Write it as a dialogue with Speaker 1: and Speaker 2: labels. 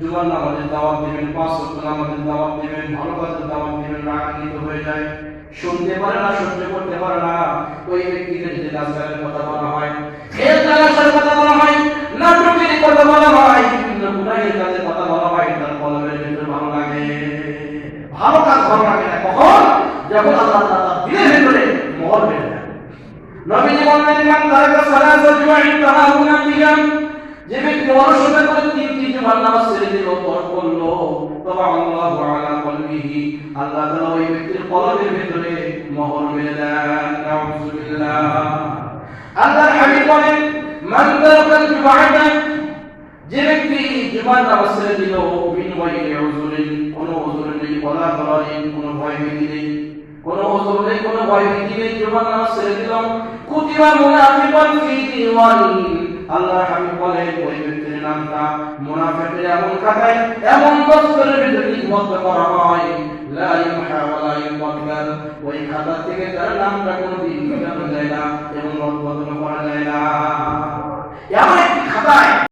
Speaker 1: জুমার নামাজের দাওয়াত দিবেন, পাঁচ ওয়াক্ত নামাজের দাওয়াত দিবেন, ভালো কাজের দাওয়াত দিবেন, রাগান্বিত হয়ে যায়। শুনতে পারে না সহ্য করতে পারে না, ওই ব্যক্তিকে যদি নাচগানের কথা বলা হয় খেল তামাশার কথা বলা হয়, নাটকের কথা বলা হয়, বিভিন্ন গুনাহের কাজের কথা বলা হয়, তার কলমের ভিতরে ভালো লাগে। ভালো কাজ ভালো লাগে না কখন? যখন আল্লাহ তাআলা দিলের ভিতরে মোহর মেরে দেন। নবীজি বললেন, মান তারাকা সালাত জুমাইন তাহাউনা বিহাম যে ব্যক্তি অলসতা করে তিনটি জুমার নামাজ ছেড়ে দিল পর করল তবা আল্লাহু আলা কলবিহি, আল্লাহ তাআলা ওই ব্যক্তির কলবের ভিতরে মোহর মেরে দেন। নাউযুবিল্লাহ আল্লাহর হাবিব বলেন, মান তারাকা জুমাআতা যে ব্যক্তি জুমার নামাজ ছেড়ে দিল বিন ওয়াইলি উযুরিন কোন উযুর নেই, ওলা দরারিন কোন ভয় ভীতি নেই। কোন ওজর নেই, কোন ভয় ভীতি নেই, জুমার নামাজ ছেড়ে দিলাম। কুতিবা মুনাফিকান ফি দিওয়ানি আল্লাহ হাবিব ওই নামটা মুনাফিকের এমন খাতায় এমন দস্তরের ভিতরে লিপিবদ্ধ করা হয়। ওই খাতা থেকে তার নামটা কোনোদিন মেটানো যায় না এবং